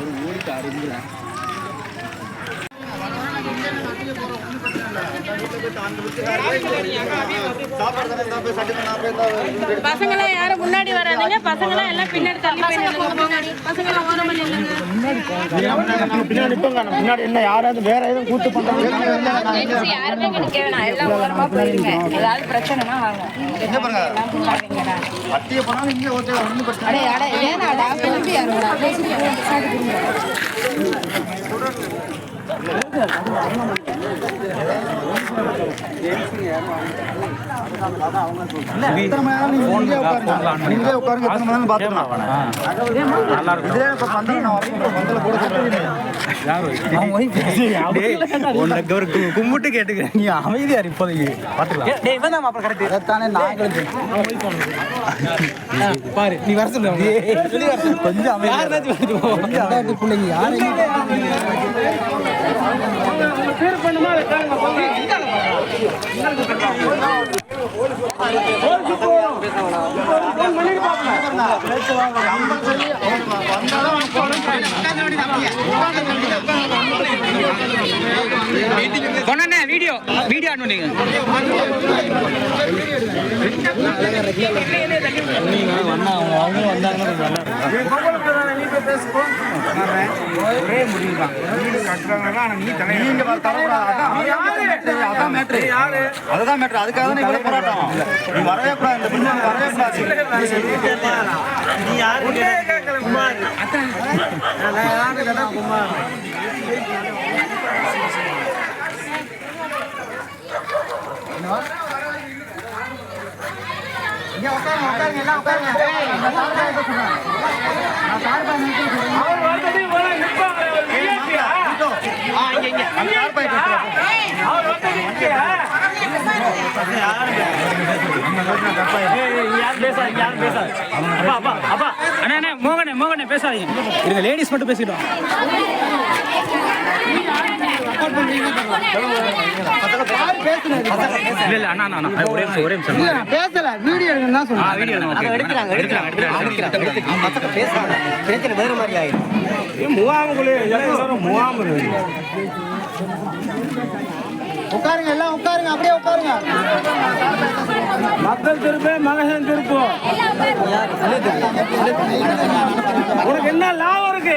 அவர் ஓடிட்டாரு பசங்களாம் யாரும் முன்னாடி வராதீங்க பசங்களாம் எல்லாம் பின்னாடி தள்ளி. பசங்களாம் ஓரம் முன்னாடி என்ன யாராவது வேற எதுவும் கூத்து பண்றாங்க யாருமே இங்க நிக்க வேணாம். எல்லாம் ஓரமா போயிருங்க. ஏதாவது பிரச்சனைனா வாங்க. அத்திய போனாலும் இங்க ஒருத்தர் ஒண்ணு பிரச்சனை? கும்பிட்டு கேட்டுக்கிறேன். நீ அமைதியா இப்போதைக்கு. பாரு நீ வர சொல்லு கொஞ்சம் அமைதியா பிள்ளைங்க யாரையும் உங்களுக்கு பேர் பண்ணுமா அதை கேளுங்க போங்க. ஃபோன் பண்ணிட்டு பாப்போம் கொண்டாண்ணே வீடியோ வீடியோ ஆன் பண்ணீங்க ஒரே முடிவு தான் வீடு கட்டுறாங்கன்னா நீ நீங்க. அதான் அதான் மேட்ரு. அதுதான் மேட்ரு. அதுக்காக தான் இவ்வளவு போராட்டம். நீ வரவே கூடாது. இந்த வரவே கூடாது. இங்க உட்காருங்க, உட்காருங்க, எல்லாம் உட்காருங்க. நான் சார்பா இருக்க சொல்றேன். நான் சார்பா மோகனே மோகனே பேசாதீங்க இருங்க லேடிஸ் மட்டும் பேசிட்டோம் பேசல. வீடியோ ஆ சொன்னேன் வீடியோ எடுக்கிறாங்க எடுக்கிறாங்க எடுக்கிறாங்க உட்காருங்க எல்லாம் உட்காருங்க அப்படியே உட்காருங்க. மக்கள் திருப்பே மகசன் திருப்போம் உனக்கு என்ன லாபம் இருக்கு?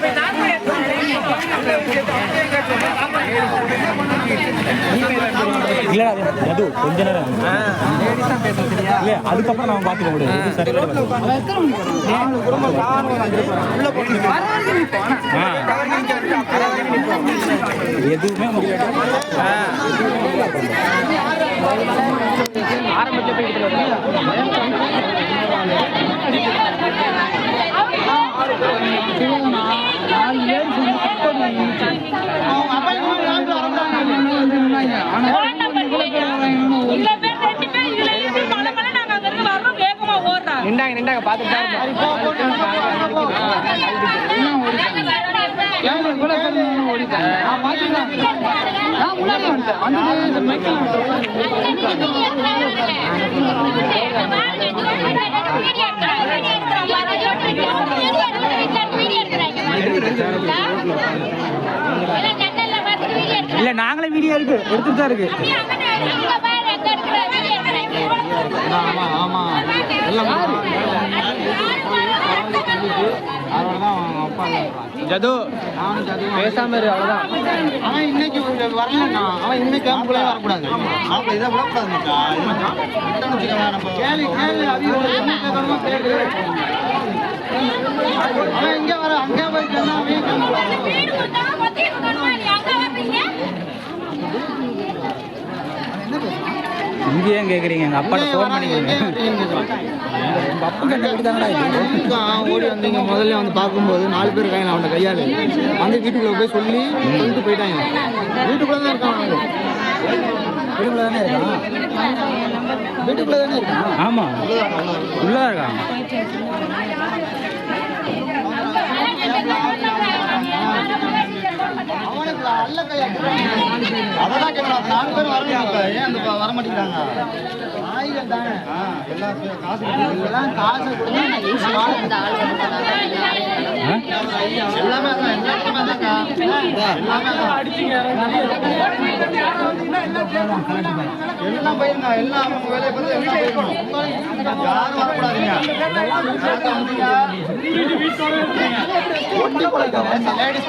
ไปน้ำเป็ด இல்ல அது அது கொஞ்ச நேரம் இல்ல அதுக்கப்புறம் நம்ம பாத்துக்க முடியாது சரி எதுவுமே முடியாது பேர் ரெண்டு பேர் இதுல இருந்து மலை மலை நாங்க அங்க இருந்து வர்றோம் வேகமா நின்றாங்க நின்றாங்க இல்ல நாங்களே வீடியோ இருக்கு எடுத்துட்டு தான் இருக்கு ஆமா ஆமா அவங்க ஜது. பேசாம இரு அவ்வளவுதான். அவன் இன்னைக்கு வரலன்னா அவன் இன்னைக்கு கேம்புக்குள்ளே வரக்கூடாது. அவன் இதை விடக்கூடாது கேள்வி கேள்வி அவங்க. அவன் இங்கே வர அங்கே போய் சொன்னா அவன் கேம்புக்குள்ள வரணும். வீடு கொடுத்தா மொத்தம் கொடுக்கணுமா நீ அங்க வர்றீங்க இங்கே ஏன் கேக்குறீங்க எங்க அப்பாட்ட இங்கே ஃபோன் பண்ணிக்கிறீங்க எங்கே வரீங்கன்னு கேட்கலாம். உங்க அப்பா கண்ட வீட்டு தானடா இது ஒட்டுக்கான் ஓடி வந்தீங்க முதல்ல வந்து பார்க்கும்போது நாலு பேர் கையில் அவன் கையால் வந்து வீட்டுக்குள்ள போய் சொல்லி சொல்லிட்டு போயிட்டாங்க. வீட்டுக்குள்ள தான் இருக்கான். வீட்டுக்குள்ள தானே இருக்கான்? வீட்டுக்குள்ள தானே இருக்கான்? ஆமா. உள்ளதா இருக்கான். அதான் கேட்கலாம் நாலு பேர் இப்ப ஏன் அந்த வர மாட்டேங்கிறாங்க? நாய்கள் தானே எல்லாம் காசு எல்லாம் காசு கொடுத்து? எல்லாம் எல்லாம் அவங்க வேலையை பார்த்து எல்லாம் போயிருக்கணும் யாரும் வரக்கூடாதுங்க லேடிஸ்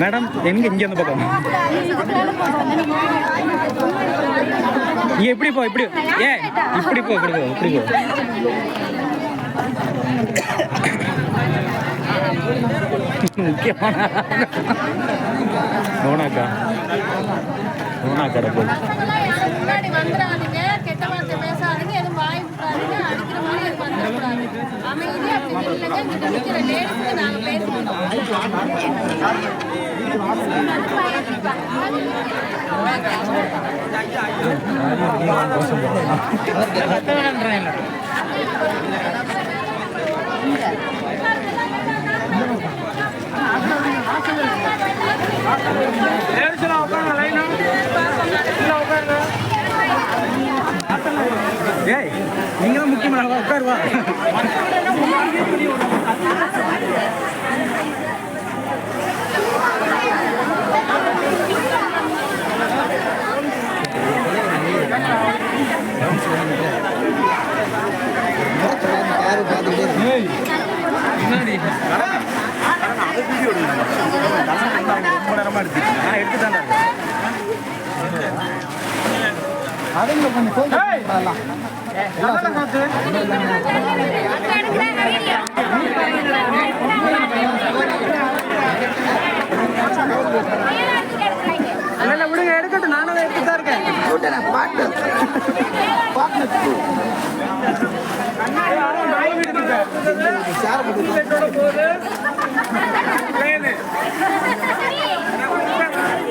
மேடம் எங்க இங்க இந்த பக்கம் நீ எப்படி போ இப்படி ஏ இப்படி போ இப்படி போ இப்படி போ. முக்கியமான ஓனாக்கா ஓனாக்கடை போய் வந்துடாதீங்க. கெட்ட வார்த்தை பேசாதீங்க. எதுவும் வாய் விடாதீங்க அடிக்கிற மாதிரி எதுவும் வந்துடக்கூடாது. அமைதியா அப்படி இல்லைங்க. இங்கிட்ட நிக்கிற லேடிஸ்க்கு நாங்கள் பேசணும் லேடிஸ்லாம் உட்காருங்க லைனா எல்லாம் உட்காருங்க ஏய் நீங்க தான் முக்கியமான உட்காருவா நான் எடுத்துட்டாண்டா அதுங்க கொஞ்சம் கொஞ்சம் அதெல்லாம் விடுங்க எடுக்கட்டும் நானும் எடுத்து தான் இருக்கேன் வீட்டோட போகுது லைனு.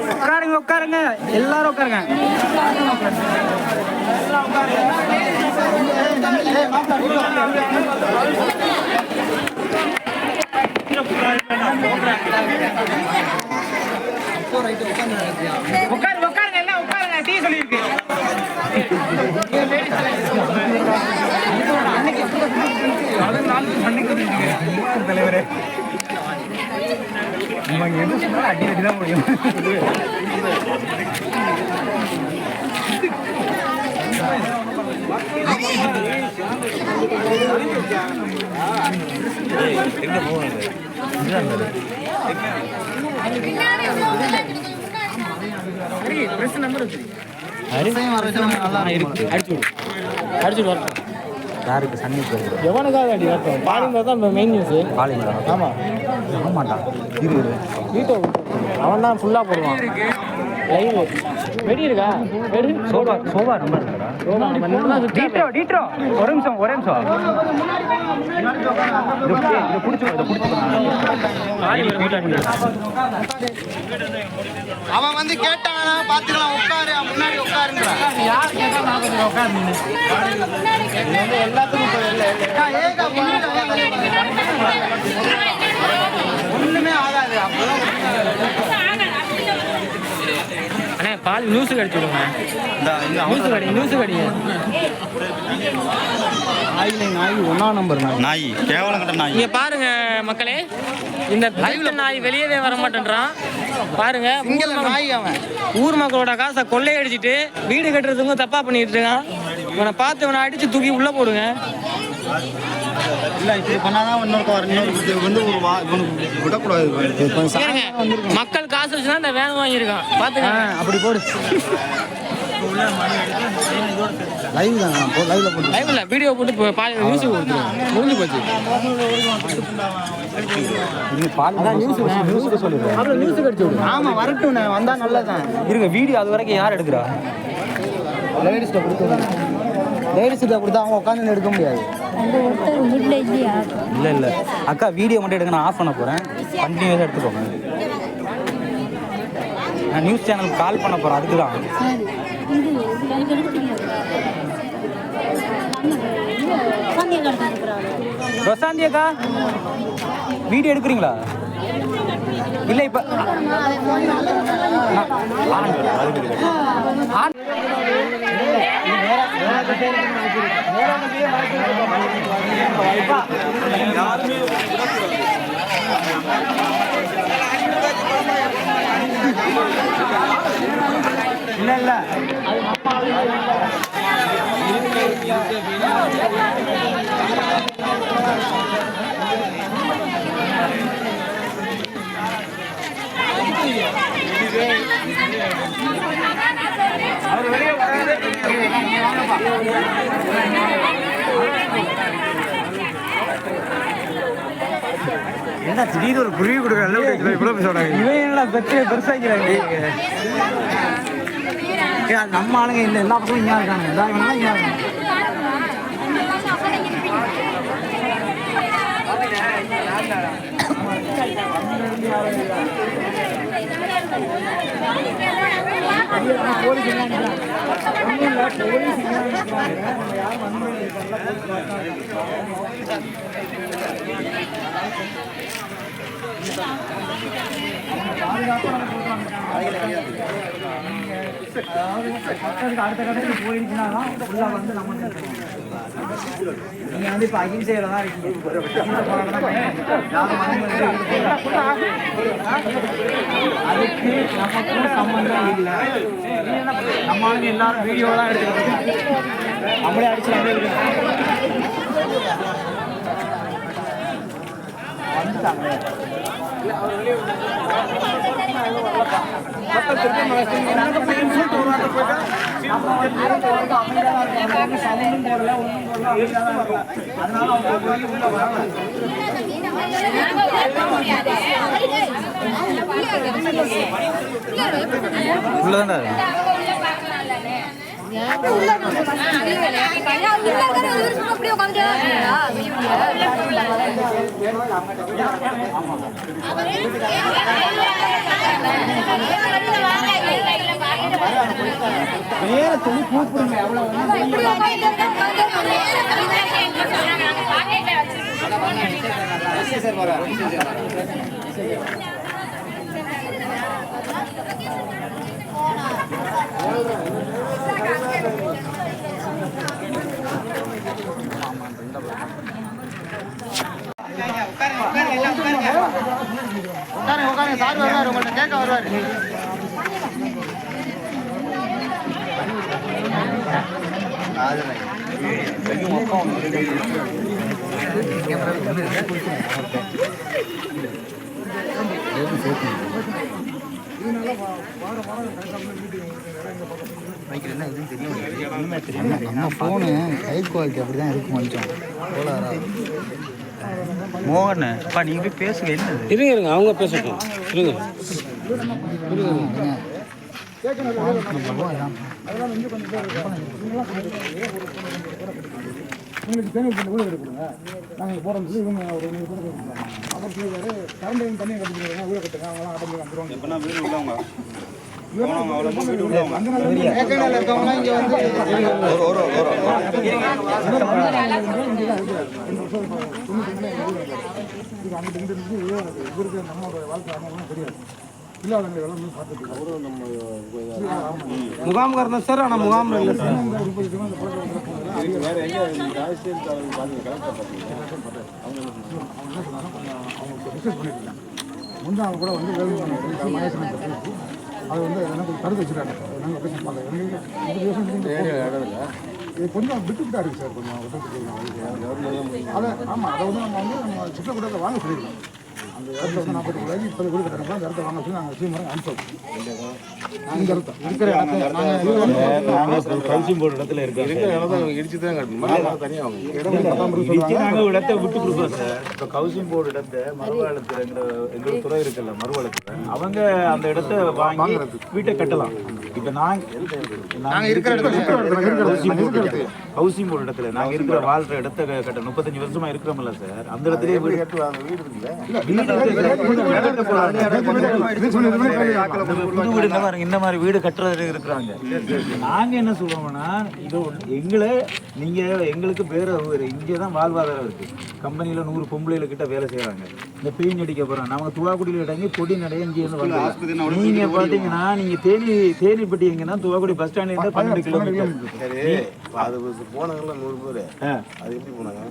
உட்காருங்க உட்காருங்க. எல்லாரும் உட்காருங்க. உட்காரு உட்காருங்க எல்லாம் உட்காருங்க டீ சொல்லியிருக்கு தலைவரே நம்ம இங்க எது சொன்னாலும் அடி அடி தான் முடியும் எங்க போகணும் பிரஸ் நம்பர் இருக்கு விவசாயம் வர வச்சவங்க நல்லா இருக்கு அடிச்சு விடு அடிச்சு யாருக்கு சன்னி போகுது எவனுக்காக அடி வரட்டும் பாலிங்க தான் மெயின் நியூஸ் பாலிங்களா ஆமா. ஆமாண்டா. இரு இரு. வீட்டை அவன் தான் ஃபுல்லாக போடுவான். லைவ் வெடி இருக்கா? வெடி சோபா சோபா நம்பர் இருக்கா டீட்ரோ டீட்ரோ. ஒரு நிமிஷம் ஒரே நிமிஷம். அவன் வந்து கேட்டானா பாத்துக்கலாம் உட்காரு முன்னாடி உட்காருங்கிறான். எல்லாத்துக்கும் ஒண்ணுமே ஆகாது அப்பதான் அண்ணே பால் நியூஸ் கடிச்சு விடுங்க நியூஸ் கடி நியூஸ் கடிங்க. நாய் கேவலம் கட்ட நாய். இங்க பாருங்க மக்களே. இந்த லைவ்ல நாய் வெளியவே வர மாட்டேன்றான். பாருங்க இங்க நாய் அவன். ஊர் மக்களோட காசை கொள்ளையடிச்சிட்டு வீடு கட்டுறதுக்கும் தப்பா பண்ணிட்டு இருக்கான். இவனை பார்த்து இவனை அடிச்சு தூக்கி உள்ள போடுங்க. இல்ல இப்படி பண்ணாதான் இன்னொருக்க வர இன்னொரு வந்து ஒரு வா இவனுக்கு விடக்கூடாது மக்கள் காசு வச்சுதான் இந்த வேன் வாங்கியிருக்கான். பாத்துங்க அப்படி போடு. லைவ் போ லைவ்ல போட்டு லைவ்ல வீடியோ போட்டு பால் நியூஸ் முடிஞ்சு போச்சு. அதான் நியூஸ் நியூஸுக்கு சொல்லுங்க அப்புறம் நியூஸ் கடிச்சு ஆமா வரட்டும் வந்தா நல்லதான் இருங்க வீடியோ அது வரைக்கும் யார் எடுக்கிறா? லேடிஸ்ட கொடுத்து லேடிஸ்ட கொடுத்தா அவங்க உட்காந்து எடுக்க முடியாது. இல்லை இல்லை அக்கா வீடியோ மட்டும் எடுக்க நான் ஆஃப் பண்ண போகிறேன் கண்டினியூஸாக எடுத்துக்கோங்க நான் நியூஸ் சேனலுக்கு கால் பண்ண போகிறேன் அதுக்கு தான் பிரசாந்தி அக்கா வீடியோ எடுக்கிறீங்களா இல்லை இப்போ இல்ல இல்லை என்ன திடீர்னு ஒரு புரிய கொடுக்குற இவ்வளோ சொல்கிறாங்க இவன் என்னடா பெற்று பெருசாக்கிறாங்க நம்ம ஆளுங்க இல்லை எல்லா பக்கமும் இங்கே இருக்காங்க எல்லா இங்கே இருக்காங்க மக்களுக்கு அடுத்த கட்டத்துக்கு போயிடுச்சுன்னா தான் உள்ள வந்து நம்ம நீங்கள் வந்து இப்போ அகிம்சையில் தான் இருக்கீங்க. அதுக்கு நமக்கும் சம்மந்தம் இல்லை. நம்ம வந்து எல்லாரும் வீடியோ தான் எடுத்துக்கிறோம் நம்மளே அடிச்சு நம்மளே வந்துட்டாங்க அதனால அவங்க உள்ள வரல உள்ளதாண்டா வேற சொல்லி கூப்பிடுங்க எவ்வளவு உட்காருங்க உட்காருங்க சார் வருவார் உங்கள்ட்ட கேட்க வருவார் நம்ம ஃபோனு ஹை குவாலிட்டி அப்படி தான் இருக்கும் கொஞ்சம் கோளாரா மோகன் அப்பா நீங்க போய் பேசுங்க என்ன இருங்க இருங்க அவங்க பேசட்டும். இருங்க. இருங்க உங்களுக்கு தேனி பண்ணி வீடு எடுக்கணுங்க நாங்கள் போகிறோம் சொல்லி இவங்க ஒரு நூறு பேர் இருக்காங்க அப்புறம் சொல்லிடுறாரு கரண்டையும் தண்ணியும் கட்டிக்கிறாங்க வீடு கட்டுங்க அவங்களாம் அடம்பி வந்துருவாங்க வந்து அங்கிட்டு இங்கிட்டு இருக்கு நம்மளோட வாழ்க்கை தெரியாது பார்த்துட்டு முகாம்காரன் சார் ஆனால் முகாம் இல்லை சார் முந்தா அவங்க கூட வந்து மகேசன் அது வந்து எனக்கு தடுத்து வச்சுருக்காங்க நாங்கள் பேசி பார்க்கல இது கொஞ்சம் விட்டு விட்டா இருக்கு சார் கொஞ்சம் அதை ஆமாம் அதை வந்து நம்ம வந்து நம்ம சித்தக்கூடத்தில் வாங்க சொல்லியிருக்கோம் அந்த இடத்துல வந்து நாற்பத்தி ரூபாய்க்கு இப்போ வீடு கட்டுறப்ப அந்த இடத்த வாங்க சொல்லி நாங்கள் சீமரம் அனுப்பிச்சோம் அந்த இடத்த இருக்கிற இடத்த நாங்கள் கவுசிங் போர்டு இடத்துல இருக்கோம் இடிச்சு தான் கட்டணும். தனியாக நாங்க இடத்த விட்டு சார். இப்போ கவுசிங் போர்டு இடத்த மறுவாழ்த்துறங்கிற எங்க ஒரு துறை இருக்குல்ல மறுவாழ்த்துற அவங்க அந்த இடத்த வாங்கி வீட்டை கட்டலாம். இப்போ நாங்க நாங்க இருக்கிற இடத்துல. ஹவுசிங் போர்டு இடத்துல. நாங்க இருக்கிற வாழ்ற இடத்த கட்ட முப்பத்தஞ்சு வருஷமா இருக்கிறோம்ல சார் அந்த இடத்துலயே வீடு புது வீடு இந்த மாதிரி இந்த மாதிரி வீடு கட்டுறது இருக்கிறாங்க. நாங்க என்ன சொல்லுவோம்னா இது எங்களை நீங்க எங்களுக்கு வேற ஒரு இங்கே தான் வாழ்வாதாரம் இருக்கு. கம்பெனில நூறு பொம்பளைல கிட்ட வேலை செய்யறாங்க இந்த பெயிண்ட் அடிக்க போறோம் நம்ம துவாக்குடியில் இடங்கி பொடி நடைய இங்கே இருந்து நீங்க பாத்தீங்கன்னா நீங்க தேனி தேனிப்பட்டி எங்கன்னா துவாக்குடி பஸ் ஸ்டாண்ட்ல இருந்து பன்னெண்டு கிலோமீட்டர் சரி அது போனாங்கல்ல நூறு பேர். அது எப்படி போனாங்க?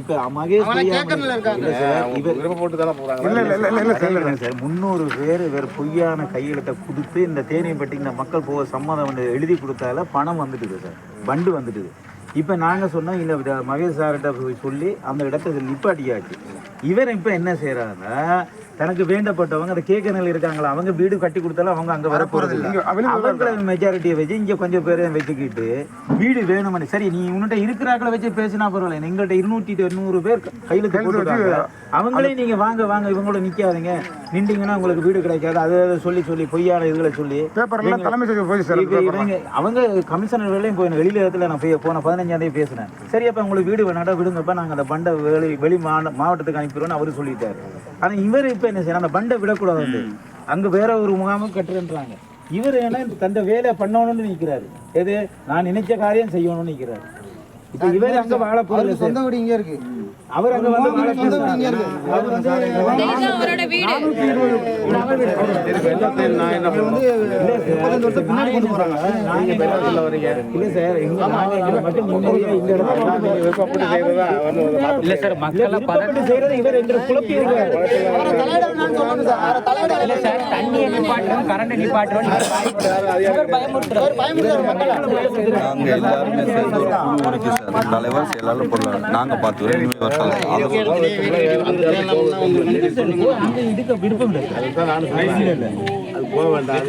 இப்ப மகேஷ் இல்ல சார் இவர் விருப்ப போட்டு தானே போறாங்க? இல்ல சார் முந்நூறு பேர் வேற பொய்யான கையெழுத்தை கொடுத்து இந்த தேனியம்பட்டிக்கு இந்த மக்கள் போக சம்மதம் எழுதி கொடுத்தால பணம் வந்துட்டுது சார். பண்டு வந்துட்டுது. இப்போ நாங்கள் சொன்னோம் இல்லை மகேஷ் சார்கிட்ட போய் சொல்லி அந்த இடத்த நிப்பாட்டியாச்சு. இவர் இப்போ என்ன செய்கிறாருன்னா தனக்கு வேண்டப்பட்டவங்க அந்த கேட்க நிலை இருக்காங்களா? அவங்க வீடு கட்டி கொடுத்தாலும் அவங்க அங்கே வர போகிறது இல்லை. அவங்கள மெஜாரிட்டியை வச்சு இங்கே கொஞ்சம் பேரை வச்சுக்கிட்டு வீடு வேணுமனு. சரி நீ உன்கிட்ட இருக்கிறாக்களை வச்சு பேசினா பரவாயில்ல. எங்கள்கிட்ட இருநூற்றி தொண்ணூறு பேர் கையெழுத்து போட்டுருக்காங்க அவங்களே நீங்க வாங்க வாங்க இவங்களோட நிக்காதீங்க. நின்றீங்கன்னா உங்களுக்கு வீடு கிடைக்காது. அதை அதை சொல்லி சொல்லி பொய்யான இதுகளை சொல்லி. அவங்க கமிஷனர் வேலையும் போய் வெளியில இடத்துல நான் போய் போன பதினஞ்சாம் தேதி பேசினேன். சரி அப்ப உங்களுக்கு வீடு வேணாடா விடுங்கப்ப. நாங்க அந்த பண்டை வெளி வெளி மாவட்ட- மாவட்டத்துக்கு அனுப்பிடுவோம்னு அவரு சொல்லிட்டாரு. ஆனா இவர் இப்ப என்ன செய்யணும் அந்த பண்டை விடக்கூடாது வந்து அங்க வேற ஒரு முகாமும் கட்டுறேன்றாங்க. இவர் என்ன தந்த வேலை பண்ணணும்னு நிக்கிறாரு எது? நான் நினைச்ச காரியம் செய்யணும்னு நிக்கிறாரு இப்ப இவர் அங்க வாழ போறது சொந்த வீடு இங்கே இருக்கு. அவர் அங்க வந்து அவரோட வீடு. நான் என்ன பண்ணுவேன் முப்பத்தஞ்சு வருஷம் பின்னாடி கொண்டு போறாங்க. நாங்க இல்ல சார். மக்களை விருப்பப்பட்டு செய்யறது இவர் எங்களை குழப்பி இருக்காரு இல்ல சார். தண்ணியை நிப்பாட்டணும் கரண்ட் நிப்பாட்டணும் பயமுறுத்துறாரு. நாங்க எல்லாருமே சேர்ந்து ஒரு குழு இருக்கு சார். தலைவர் செயலாளர் பொருளாளர். நாங்க பார்த்துக்கிறோம் விருப்பம் இல்லை. அது போக வேண்டாம்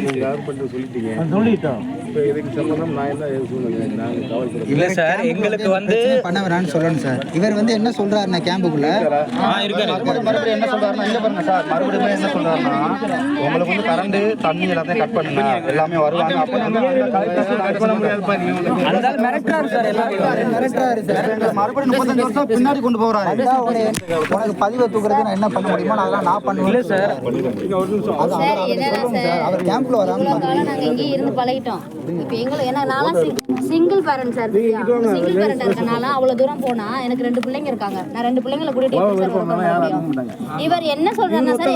சொல்லிட்டீங்க. நான் சொல்லிட்டோம் இப்போ இதுக்கு சம்பந்தம் நான் என்ன சொல்லுங்க நாங்கள் காவல்துறை இல்ல சார் எங்களுக்கு வந்து பண்ண வேணாம்னு சொல்லணும் சார். இவர் வந்து என்ன சொல்றாருன்னா கேம்புக்குள்ள? மறுபடியும் மறுபடியும் என்ன சொல்றாருன்னா இங்க பாருங்க சார். மறுபடியும் என்ன சொல்றாருன்னா உங்களுக்கு வந்து கரண்ட் தண்ணி எல்லாத்தையும் கட் பண்ணுங்க. எல்லாமே வருவாங்க. அப்போ மறுபடியும் பின்னாடி கொண்டு போறாரு. உனக்கு பதிவை தூக்குறது நான் என்ன பண்ண முடியுமோ நான் நான் பண்ணுவேன் இல்ல சார். அது கேம்ப்ல காலம் நாங்கள் இங்கேயே இருந்து பழகிட்டோம். இப்போ எங்களை ஏன்னா நான்லாம் single parent sir single parent இருக்கனால அவ்வளோ தூரம் போனா எனக்கு ரெண்டு பிள்ளைங்க இருக்காங்க. நான் ரெண்டு பிள்ளைங்களை கூட்டிட்டு எப்படி இவர் என்ன சொல்றாருன்னா சார்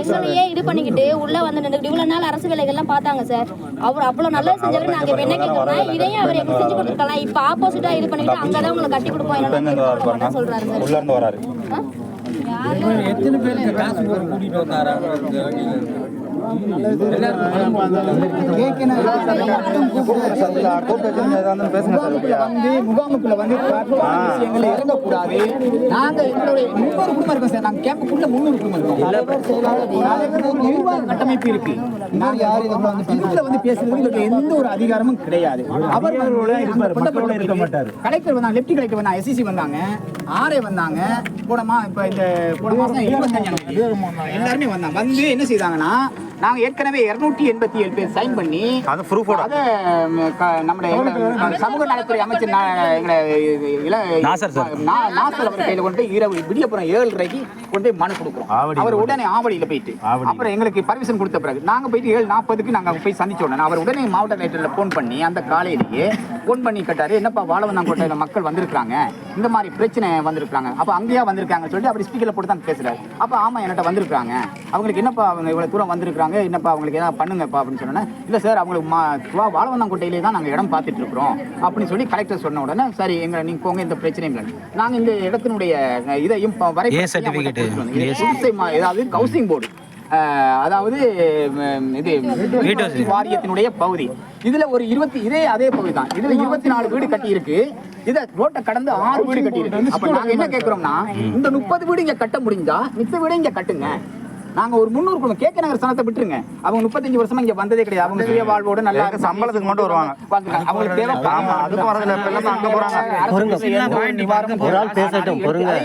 எங்களையே இது பண்ணிக்கிட்டு உள்ள வந்து நின்றுட்டு இவ்வளவு நாள் அரசு வேலைகள்லாம் பார்த்தாங்க சார் அவர் அவ்வளவு நல்லது செஞ்சவர் நாங்க இப்ப என்ன கேட்கறோம்னா இதையும் அவர் எங்க செஞ்சு கொடுத்துருக்கலாம்? இப்ப ஆப்போசிட்டா இது பண்ணிட்டு அங்கதான் உங்களை கட்டி கொடுப்போம். என்னன்னு சொல்றாரு சார் உள்ள இருந்து வராரு? எத்தனை பேருக்கு காசு கூட்டிட்டு வந்தாரா? வந்து முகாமுக்குள்ள வந்து தப்பான விஷயங்களை இறங்கக்கூடாது நாங்க எங்களுடைய முன்னூறு குடும்பம் இருக்கோம் சார் நாங்க கேம்புக்குள்ள முன்னூறு குடும்பம் இருக்கோம் நிர்வாக கட்டமைப்பு இருக்கு நாங்க யார் இதுக்குள்ள வந்து பேசுறது எங்களுக்கு எந்த ஒரு அதிகாரமும் கிடையாது அவர் வந்து இருக்க மாட்டாரு. கலெக்டர் வந்தாங்க லெப்டி கலெக்டர் வந்தாங்க எஸ்சிசி வந்தாங்க ஆர்ஏ வந்தாங்க போனமா இப்ப இந்த போன மாசம் இருபத்தஞ்சாம் தேதி எல்லாருமே வந்தாங்க வந்து என்ன செய்தாங்கன்னா நாங்க ஏற்கனவே இருநூற்றி எண்பத்தி ஏழு பேர் சைன் பண்ணி அது ப்ரூஃபோட அதை நம்முடைய சமூக நலத்துறை அமைச்சர் எங்களை இள- நா- நாசர் அவர் கையில கொண்டு போய் இரவு விடியப்புறம் ஏழரைக்கு கொண்டு போய் மனு கொடுக்குறோம். ஆவடியில அவர் உடனே ஆவடியில போயிட்டு. அப்புறம் எங்களுக்கு பர்மிஷன் கொடுத்த பிறகு நாங்க போயிட்டு ஏழு நாற்பதுக்கு நாங்க அங்க போய் சந்திச்ச உடனே அவர் உடனே மாவட்ட கலெக்டர்ல போன் பண்ணி அந்த காலையிலேயே போன் பண்ணி கேட்டாரு என்னப்பா வாழவந்தாங்கோட்டையில மக்கள் வந்திருக்காங்க இந்த மாதிரி பிரச்சனை வந்திருக்காங்க அப்ப அங்கேயா வந்திருக்காங்கன்னு சொல்லிட்டு அப்படி ஸ்பீக்கர்ல போட்டு தான் பேசுறாரு. அப்ப ஆமா என்கிட்ட வந்திருக்காங்க அவங்களுக்கு என்னப்பா அவங்க இவ்வளவு தூரம் வந்திருக்காங்க என்னப்பா அவங்களுக்கு ஏதாவது பண்ணுங்கப்பா அப்படின்னு சொன்னோன்னே இல்ல சார் அவங்களுக்கு மா வா வாழவந்தாங்கோட்டையிலே தான் நாங்க இடம் பார்த்துட்டு இருக்கிறோம் அப்படின்னு சொல்லி கலெக்டர் சொன்ன உடனே சரி எங்க நீங்க போங்க இந்த பிரச்சனையும் இல்லை. நாங்க இந்த இடத்தினுடைய இதையும் மா- அதாவது கவுசிங் போர்டு அதாவது இது வாரியத்தினுடைய பகுதி. இதுல ஒரு இருபத்தி இதே அதே பகுதி தான். இதுல இருபத்தி நாலு வீடு கட்டி இருக்கு இத ரோட்டை கடந்து ஆறு வீடு கட்டி இருக்கு அப்ப நாங்க என்ன கேக்குறோம்னா இந்த முப்பது வீடு இங்க கட்ட முடிஞ்சா மித்த வீடு இங்க கட்டுங்க. நாங்க ஒரு முன்னூறு குடும்பம் கேக்க நகர் சனத்தை விட்டுருங்க. அவங்க முப்பத்தஞ்சு வருஷமா இங்க வந்ததே கிடையாது. அவங்க சுய வாழ்வோட நல்லா சம்பளத்துக்கு மட்டும் வருவாங்க. அவங்களுக்கு தேவை அதுக்கும் அங்க போறாங்க.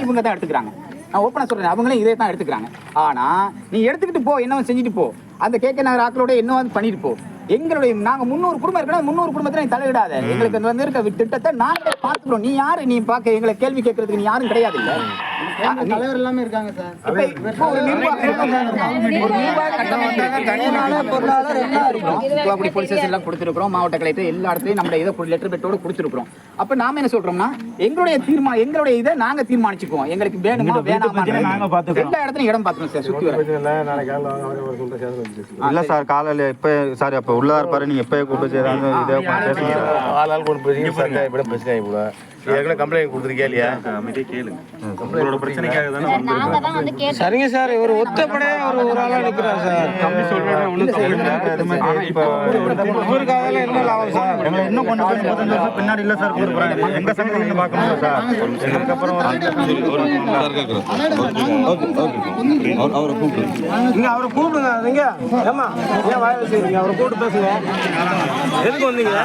இவங்க தான் எடுத்துக்கிறாங்க. நான் ஓப்பனா சொல்றேன். அவங்களே இதே தான் எடுத்துக்கிறாங்க. ஆனா நீ எடுத்துக்கிட்டு போ. என்ன செஞ்சுட்டு போ. அந்த கேக்க நகர் ஆக்களோட என்ன வந்து பண்ணிட்டு போ. எங்களுடைய நாங்க முந்நூறு குடும்பம் இருக்கணும் முந்நூறு குடும்பத்துல நீ தலையிடாத. எங்களுக்கு வந்து இருக்க திட்டத்தை நாங்களே பார்த்துக்கிறோம். நீ யாரு? நீ பார்க்க எங்களை கேள்வி கேட்கறதுக்கு நீ யாரும் கிடையாது இல்ல தலைவர் எல்லாமே இருக்காங்க கொடுத்துருக்கோம் மாவட்ட கலெக்டர் எல்லா இடத்துலயும் நம்ம இதை லெட்டர் பெட்டோட கொடுத்துருக்கோம் அப்ப நாம என்ன சொல்றோம்னா எங்களுடைய தீர்மானம் எங்களுடைய இதை நாங்க தீர்மானிச்சுக்குவோம். எங்களுக்கு வேணுமா வேணாமா நாங்க பாத்துக்கிறோம். எல்லா இடத்துலயும் இடம் பார்த்துக்கணும் சார் சுத்தி வர. இல்ல சார் காலையில இப்ப சாரி அப்ப உள்ளதா இருப்பாரு நீங்க எப்ப கூப்பிட்டு ஏதாவது இதை பேசுங்க ஆள் ஆள் கொண்டு போய் சண்டை இப்படி பிரச்சனை ஆகி போல ஏற்கனவே கம்ப்ளைண்ட் கொடுத்துருக்கே இல்லையா? உங்களோட பிரச்சனைக்காக தானே வந்து சரிங்க சார் இவர் ஒத்தப்படையே அவர் ஒரு ஆளா நிக்கிறார் சார். இவருக்காக என்ன லாபம் சார்? எங்களை இன்னும் கொஞ்சம் கொஞ்சம் பதினஞ்சு வருஷம் பின்னாடி இல்ல சார் கொடுக்குறாங்க எங்க சங்கத்தை நீங்க பார்க்கணும் சார்? அதுக்கப்புறம் அவரை கூப்பிடு. நீங்க அவரை கூப்பிடுங்க நீங்க. ஏமா ஏன் வாய வச்சுக்கிறீங்க அவரை கூப்பிட்டு பேசுவோம். எதுக்கு வந்தீங்க?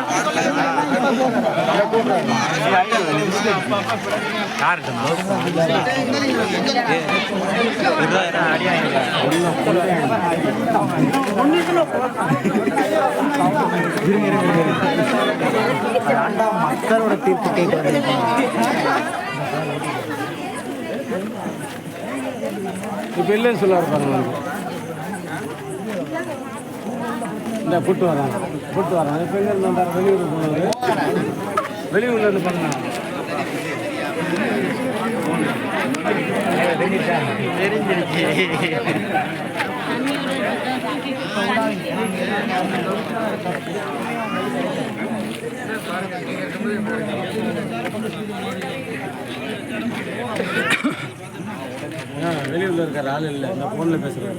மக்களோட தீர்ப்பு கேட்க இப்போ இல்லைன்னு சொல்ல பாருங்க. இந்த புட்டு வராங்க. புட்டு வராங்க. இப்போ எங்கே இருந்து வெளியூர் போனது வெளியூரில் இருந்து பண்ணாங்க. வெளியூரில் இருக்கிற ஆள் இல்லை. இந்த ஃபோனில் பேசுகிறேன்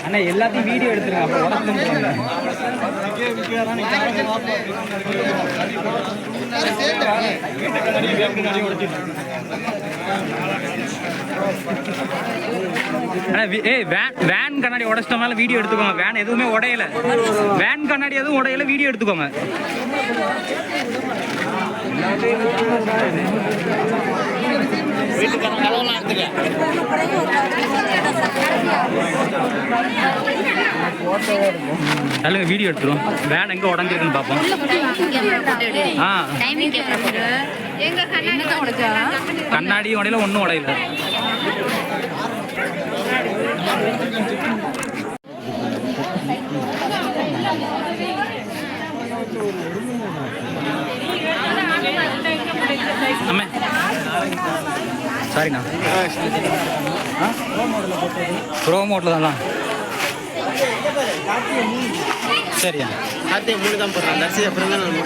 கண்ணாடி எல்லாத்தையும் வீடியோ எடுத்துருங்க அப்போ ஏய் வேன் வேன் கண்ணாடி உடைச்சிட்டனால வீடியோ எடுத்துக்கோங்க. வேன் எதுவுமே உடையல. வேன் கண்ணாடி எதுவும் உடையல வீடியோ எடுத்துக்கோங்க. நல்ல வீடியோ எடுத்துரும் வேன் எங்க உடஞ்சிருக்குன்னு பார்ப்போம். ஆ. எங்க கண்ணாடி உடையல ஒன்றும் உடையல. அம்மே. சாரிண்ணா ப்ரோ மோட்டில் தான்? சரியா. மூணு தான் போடுறான். தரிசி அப்புறம் தான்